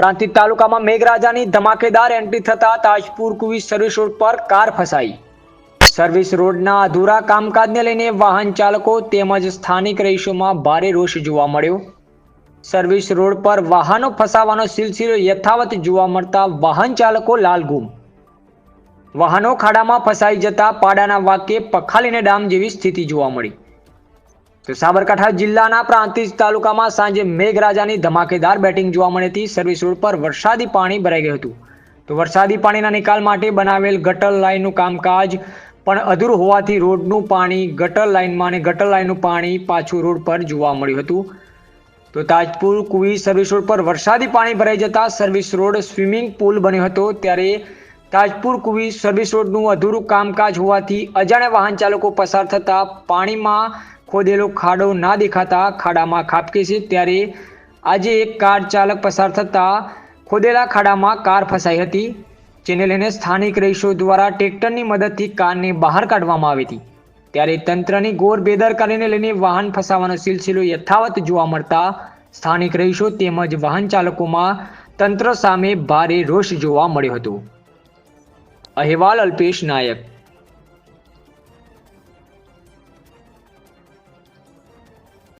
પ્રાંતિજ તાલુકામાં મેઘરાજાની ધમાકેદાર એન્ટ્રી થતા તાજપુર કુવી સર્વિસ રોડ પર કાર ફસાઈ. સર્વિસ રોડના અધૂરા કામકાજને લઈને વાહન ચાલકો તેમજ સ્થાનિક રહીશોમાં ભારે રોષ જોવા મળ્યો. સર્વિસ રોડ પર વાહનો ફસાવાનો સિલસિલો યથાવત જોવા મળતા વાહન ચાલકો લાલગુમ વાહનો ખાડામાં ફસાઈ જતા પાડાના વાક્યે પખાલીને ડામ જેવી સ્થિતિ જોવા મળી. તો સાબરકાંઠા જિલ્લાના પ્રાંતિજ તાલુકામાં સાંજે મેઘરાજાની ધમાકેદાર બેટિંગ જોવા મળી હતી. સર્વિસ રોડ પર વરસાદી પાણી ભરાઈ ગયું હતું. તો વરસાદી પાણીના નિકાલ માટે બનાવેલ ગટર લાઇનનું કામકાજ પણ અધૂરું હોવાથી રોડનું પાણી ગટર લાઇનમાં અને ગટર લાઇનનું પાણી પાછું રોડ પર જોવા મળ્યું હતું. તો તાજપુર, કુવી સર્વિસ રોડ પર વરસાદી પાણી ભરાઈ જતા સર્વિસ રોડ સ્વિમિંગ પુલ બન્યો હતો. ત્યારે તાજપુર, કુવી સર્વિસ રોડનું અધૂરું કામકાજ હોવાથી અજાણ્યા વાહન ચાલકો પસાર થતા પાણીમાં ખોદેલો ખાડો ના દેખાતા ખાડામાં ખાબકે છે. ત્યારે આજે એક કાર ચાલક પસાર થતા ખોદેલા ખાડામાં કાર ફસાઈ હતી, જેને લઈને સ્થાનિક રહીશો દ્વારા ટ્રેક્ટરની મદદથી કારને બહાર કાઢવામાં આવી હતી. ત્યારે તંત્રની ઘોર બેદરકારીને લઈને વાહન ફસાવાનો સિલસિલો યથાવત જોવા મળતા સ્થાનિક રહીશો તેમજ વાહન ચાલકોમાં તંત્ર સામે ભારે રોષ જોવા મળ્યો હતો. અહેવાલ અલ્પેશ નાયક.